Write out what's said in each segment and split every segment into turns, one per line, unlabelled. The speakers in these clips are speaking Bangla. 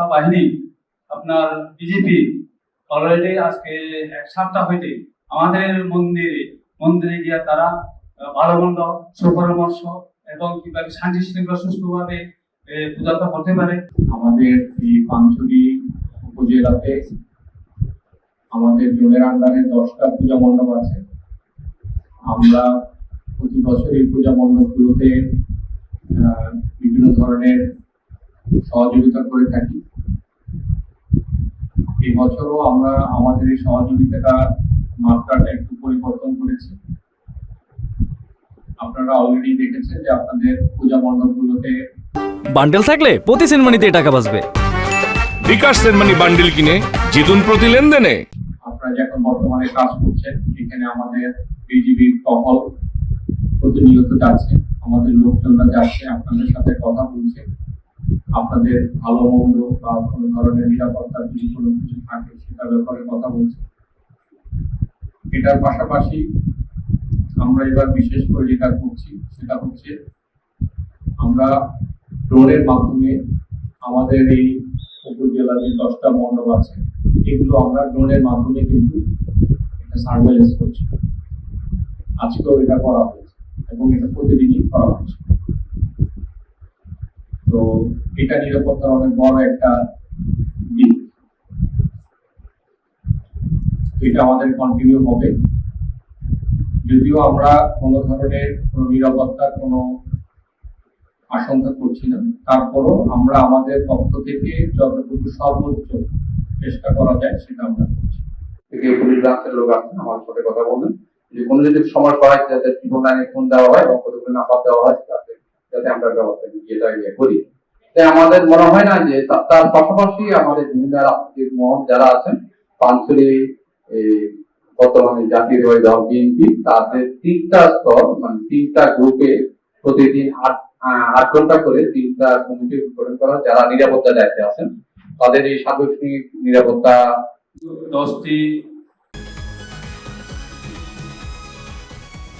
নিরাপত্তা বাহিনী আপনার বিজেপি অলরেডি আজকে এক সপ্তাহ হইতে আমাদের মন্দিরে মন্দিরে গিয়ে তারা ভালো মন্দ সুপরামর্শ এবং কীভাবে শান্তি শৃঙ্খলা সুস্থভাবে পূজাটা হতে পারে।
আমাদের এই পাঞ্চলি উপজেলাতে আমাদের জোনের আন্ডারে দশটা পূজা মণ্ডপ আছে। আমরা প্রতি বছর এই পূজা মণ্ডপগুলোতে বিভিন্ন ধরনের সহযোগিতা করে থাকি। এই বছরও আমরা আমাদের এই সহযোগিতাটা মাত্রাটা একটু পরিবর্তন করেছি। আপনারা অলরেডি দেখেছেন যে আপনাদের পূজা মণ্ডপগুলোতে
বান্ডেল থাকলে প্রতি সেনমানিতে টাকা বাঁচবে।
বিকাশ সেনমানি বান্ডিল কিনে জিতুন প্রতি লেনদেনে।
আপনারা যখন বর্তমানে কাজ করছেন এখানে আমাদের বিজিবির টহল প্রতিনিয়ত যাচ্ছে। আমাদের লোকজনরা যাচ্ছে আপনাদের সাথে কথা বলছে। আপনাদের ভালো মন্দ বা কোনো ধরনের নিরাপত্তার যদি কোনো কিছু থাকে, সেটার ব্যাপারে কথা বলছে। এটার পাশাপাশি আমরা এবার বিশেষ করে যেটা করছি, সেটা হচ্ছে আমরা ড্রোনের মাধ্যমে আমাদের এই উপজেলা যে দশটা মণ্ডপ আছে, এগুলো আমরা ড্রোনের মাধ্যমে কিন্তু এটা সার্ভেলেন্স করছি। আজকেও এটা করা হয়েছে এবং এটা প্রতিদিনই করা হচ্ছে। তো এটা নিরাপত্তার অনেক বড় একটা দিক। এটা আমাদের কন্টিনিউ হবে। যদিও আমরা কোনো ধরনের কোনো নিরাপত্তার কোনো আশঙ্কা করছি না। তারপরও আমরা আমাদের পক্ষ থেকে যতটুকু সর্বোচ্চ চেষ্টা করা যায় সেটা আমরা করছি।
থেকে পুলিশ ব্রাঞ্চের লোক আছেন আমার সাথে কথা বলবেন যে কোনো যদি সময় করায় যাতে ত্রিপুরা লাইনে ফোন দেওয়া হয় বা কতক্ষণ নাম্বার দেওয়া হয় যাতে আমরা ব্যবস্থা যেটা ইয়ে করি তাই আমাদের মনে হয় না যে তার পাশাপাশি আমাদের বিভিন্ন রাজনৈতিক মহল যারা আছেন, পাঞ্চলি বর্তমানে জাতীয় দল বিএনপি, তাদের তিনটা স্তর মানে তিনটা গ্রুপে প্রতিদিন আট আট ঘণ্টা করে তিনটা কমিটি গঠন করা যারা নিরাপত্তা দায়িত্বে আছেন। তাদের এই সার্বজনীন নিরাপত্তা
দশটি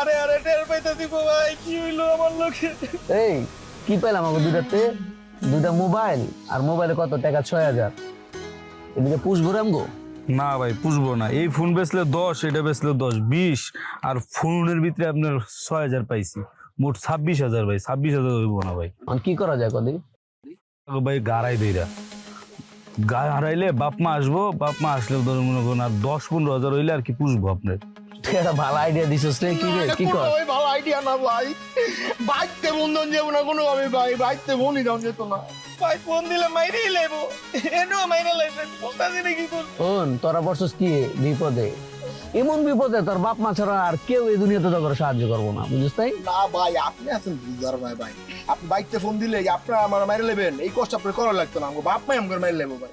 আরে আরে টের পাইতে দিব ভাই কি হইল আমার লোকে
এই কি পেলাম আমাকে দুইটাতে? দুইটা মোবাইল আর মোবাইলে কত টাকা? ছয় হাজার। এদিকে পুষবো রামগো
না ভাই পুষবো না। এই ফোন বেচলে দশ এটা বেচলে দশ বিশ আর ফোনের ভিতরে আপনার ছয় হাজার পাইছি। মোট ছাব্বিশ হাজার ভাই ছাব্বিশ হাজার হইব না ভাই।
এখন কি করা যায় কদি?
ভাই গাড়াই দেইরা গা হারাইলে বাপ মা আসব বাপ মা আসলে ধরুন মনে করুন আর দশ পনেরো হাজার হইলে আর কি পুষবো আপনার।
তুই একটা ভালো আইডিয়া দিছিস রে কি রে কি কর?
ওই ভালো আইডিয়া না ভাই। বাইকতে বন্ধন যাব না কোনো ভাবে ভাই বাইকতে ফোনই দাম যেত না। ভাই ফোন দিলে মাইরেই লেবো। এনো মাইরে না কি করব?
তোরা বসছিস কি বিপদে। এমন বিপদে তোর বাপ মা ছাড়া আর কেউ এই দুনিয়াতে তোর সাহায্য করব না বুঝিস তাই?
না ভাই আপনি আছেন বুঝার ভাই ভাই। আপনি বাইকতে ফোন দিলে আপনার আমার মাইরে নেবেন এই কষ্ট আপনার করা লাগতো না আমাকে বাপ মাই আমাকে মাইরে লেবো ভাই।